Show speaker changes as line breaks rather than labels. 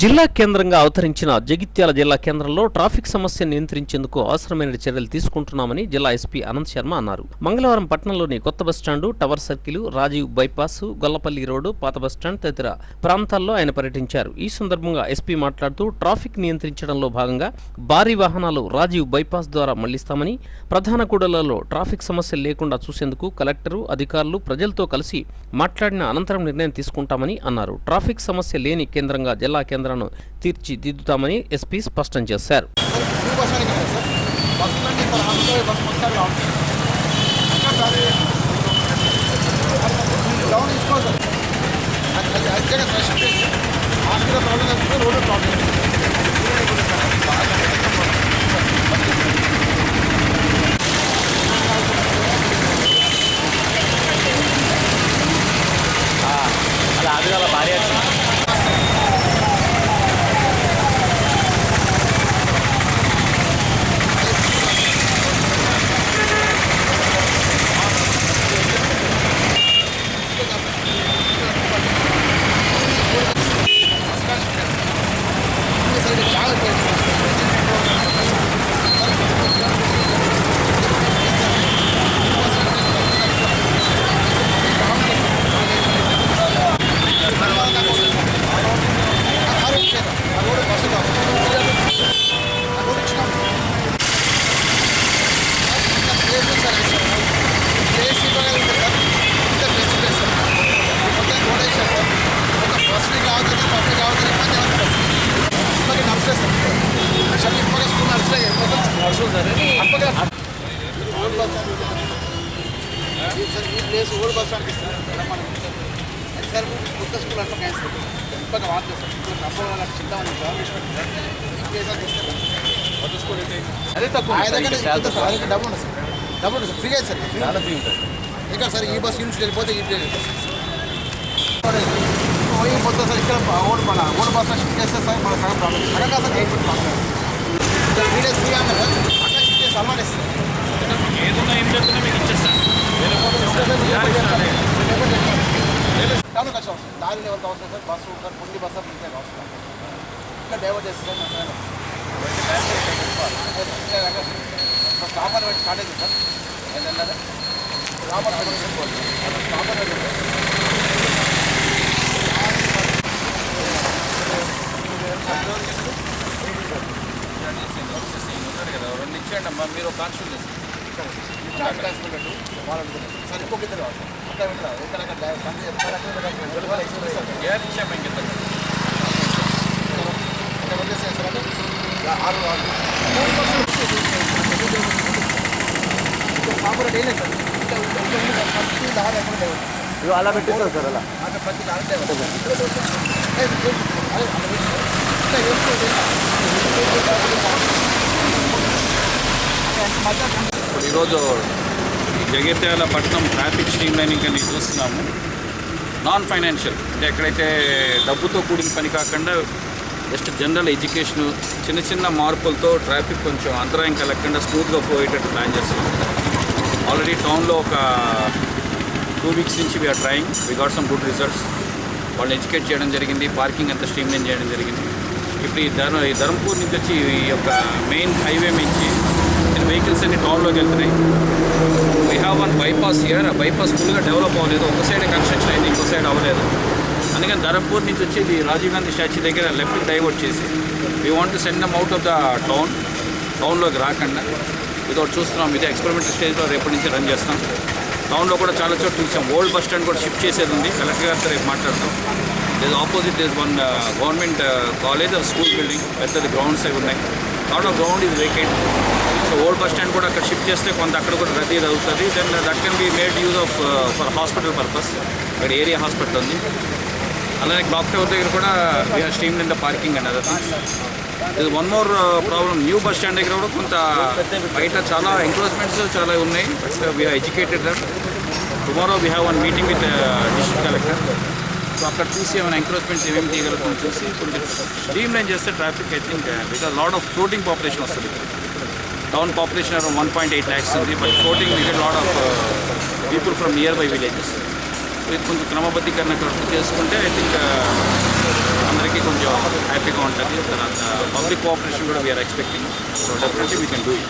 జిల్లా కేంద్రంగా అవతరించిన జగిత్యాల జిల్లా కేంద్రంలో ట్రాఫిక్ సమస్యను నియంత్రించేందుకు అవసరమైన చర్యలు తీసుకుంటున్నామని జిల్లా ఎస్పీ అనంత్ శర్మ అన్నారు. మంగళవారం పట్టణంలోని కొత్త bus stand tower circle Rajiv bypass Gollapalli road పాత బస్టాండ్ తదితర ప్రాంతాల్లో ఆయన పర్యటించారు. ఈ సందర్భంగా ఎస్పీ మాట్లాడుతూ ట్రాఫిక్ నియంత్రించడంలో భాగంగా భారీ వాహనాలు రాజీవ్ బైపాస్ ద్వారా మళ్ళిస్తామని ప్రధాన కూడలలో ట్రాఫిక్ సమస్యలు లేకుండా చూసేందుకు కలెక్టరు అధికారులు ప్రజలతో కలిసి మాట్లాడిన అనంతరం నిర్ణయం తీసుకుంటామని అన్నారు. ట్రాఫిక్ సమస్య లేని కేంద్రంగా జిల్లా కేంద్రం కేంద్రాన్ని తీర్చిదిద్దుతామని ఎస్పీ స్పష్టం చేశారు.
టూ బస్ అని కదా సార్ బస్సు అంటే సార్ అందులో బస్సు మొత్తం రావాలి డౌన్ తీసుకోవాలి సార్ అది అది అర్జెంట్గా స్పెషల్ చేసి హాస్పిటల్ ప్రాబ్లం వస్తుంది రోడ్డు ప్రాబ్లం సైడ్ జాగ్రత్త రోడ్డు బస్సు రోడ్డు ఇచ్చినాం ప్లేస్ సార్ ప్లేస్ ఇవ్వగలిగితే సార్ ఇంత బెస్ట్ ప్లేస్ సార్ మొత్తం రోడ్ వేసారు సార్ మొత్తం బస్సులు కావచ్చు పబ్లిక్ కావచ్చు ఇబ్బంది అవుతుంది ఇప్పటికీ నడుస్తుంది సార్ అసలు ఇప్పటికే స్కూల్ నడుస్తాయి అప్పటికే old bus sir place old bus స్టాండ్కి ఇస్తారు అది సార్ కొత్త స్కూల్ అట్లా క్యాన్సర్ ఇప్పటికి వాడుతుంది సార్ ఇప్పుడు డబ్బులు వాళ్ళకి చిన్న గవర్నమెంట్ సార్ ఇస్తారు కొత్త స్కూల్ అయితే
అదే తక్కువ
సార్ డబ్బు ఉంది సార్. డబ్బు ఉంది సార్. ఫ్రీగా సార్. ఫ్రీ
చాలా ఫ్రీ ఉంటుంది
ఇంకా సార్ ఈ బస్ నుంచి వెళ్ళిపోతే ఈ ట్రైన్ పోయి మొత్తం సార్ ఇక్కడ ఓడి మన ఓడి బస్ షిఫ్ట్ చేస్తే సార్ మన సగం ప్రాబ్లం సగం కాదు సార్ ఎయిట్ ప్రాబ్లం ఇక్కడ త్రీ డేస్ ఫ్రీ అన్నారు సార్ అక్కడ షిఫ్ట్ చేసి అలవాటు ఇస్తారు
ఏదున్నా ఏం మీకు ఇచ్చేస్తాను.
టౌన్ కష్టం వస్తుంది దారి లెవెల్కి అవసరం సార్ బస్సు సార్ పుండి బస్ ఇంకే అవసరం ఇంకా డైవర్ట్ చేస్తే సార్ స్టాపర్ పెట్టి స్టార్ట్ అయింది సార్ ఏంటంటే స్టాపర్ స్టాపర్ పెట్టి
రెండు ఇచ్చేయండి అమ్మా మీరు కాన్షియల్
సార్ ఇంకొక ఇద్దరు కావాలి సార్ అట్లా పెట్టరా ఇక్కడ అక్కడ కంపెనీ చెప్తారు అక్కడ ఇక్కడ ఎక్స్ప్రెస్ సార్
ఏది ఇచ్చాము ఇంకెంత
అంటే వదిలేసారు సార్ అంటే ఆరు ఆరు కాంపౌండ్ వేయలేదు సార్ ఇంకా దారి ఎక్కడ లేవు
ఇవి అలా. పెట్టేస్తారు సార్ అలా.
ప్రతి దారి లేవు
ఇప్పుడు ఈరోజు జగిత్యాల పట్టణం ట్రాఫిక్ స్ట్రీమ్ లైనింగ్ అని చూస్తున్నాము. Non financial. అంటే ఎక్కడైతే డబ్బుతో కూడిన పని కాకుండా జస్ట్ జనరల్ ఎడ్యుకేషన్ చిన్న చిన్న మార్పులతో ట్రాఫిక్ కొంచెం అంతరాయం కలగకుండా స్మూత్గా పోయేటట్టు ప్లాన్ చేస్తున్నాం. ఆల్రెడీ టౌన్లో ఒక టూ వీక్స్ నుంచి we're trying we got some good results వాళ్ళని ఎడ్యుకేట్ చేయడం జరిగింది. పార్కింగ్ అంతా స్ట్రీమ్ లైన్ చేయడం జరిగింది. ఇప్పుడు ఈ ధర్మ ఈ ధర్మపూర్ నుంచి వచ్చి ఈ యొక్క మెయిన్ హైవే నుంచి వెహికల్స్ అన్ని టౌన్లోకి వెళ్తున్నాయి. We have one bypass year ఆ బైపాస్ ఫుల్గా డెవలప్ అవ్వలేదు. ఒక సైడ్ కన్స్ట్రక్షన్ అయింది ఇంకో సైడ్ అవ్వలేదు. అందుకని ధరంపూర్ నుంచి వచ్చి ఇది రాజీవ్ గాంధీ స్టాచ్యూ దగ్గర లెఫ్ట్ డైవర్ట్ చేసి. We want to send them out of the town టౌన్లోకి రాకుండా. ఇదొకటి చూస్తున్నాం. ఇది ఎక్స్పెరిమెంటల్ స్టేజ్లో రేపటి నుంచి రన్ చేస్తాం. టౌన్లో కూడా చాలా చోట్ల చూసాం. ఓల్డ్ బస్ స్టాండ్ కూడా షిఫ్ట్ చేసేది ఉంది. కలెక్టర్ గారితో రేపు మాట్లాడతాం this opposite there's one government college school building పెద్దది గ్రౌండ్స్ అవి ఉన్నాయి. లాట్ ఆఫ్ గ్రౌండ్ ఇది vacant so old bus stand కూడా అక్కడ షిఫ్ట్ చేస్తే కొంత అక్కడ కూడా రద్దీ అవుతుంది then that can be made use of for hospital purpose ఇక్కడ ఏరియా హాస్పిటల్ ఉంది. అలానే క్లాక్ టవర్ దగ్గర కూడా we're stream in the parking and other ఇది one more problem new bus stand దగ్గర కూడా కొంత బయట చాలా ఎంక్రోచ్మెంట్స్ చాలా ఉన్నాయి. But we're educated tomorrow we have one meeting with district collector so అక్కడ చూసి ఏమైనా ఎంక్రోచ్మెంట్స్ ఏమేమి తీయగలుగుతాం చూసి కొంచెం డ్రీమ్ లైన్ చేస్తే traffic I think because lot of floating population వస్తుంది. Town population around one point eight lakhs ఉంది but floating we get of people from nearby villages so ఇది కొంచెం క్రమబద్ధీకరణ చేసుకుంటే ఐ థింక్ uh, అందరికీ కొంచెం హ్యాపీగా ఉంటుంది. తర్వాత uh, పబ్లిక్ కోఆపరేషన్ కూడా we're expecting so definitely we can do it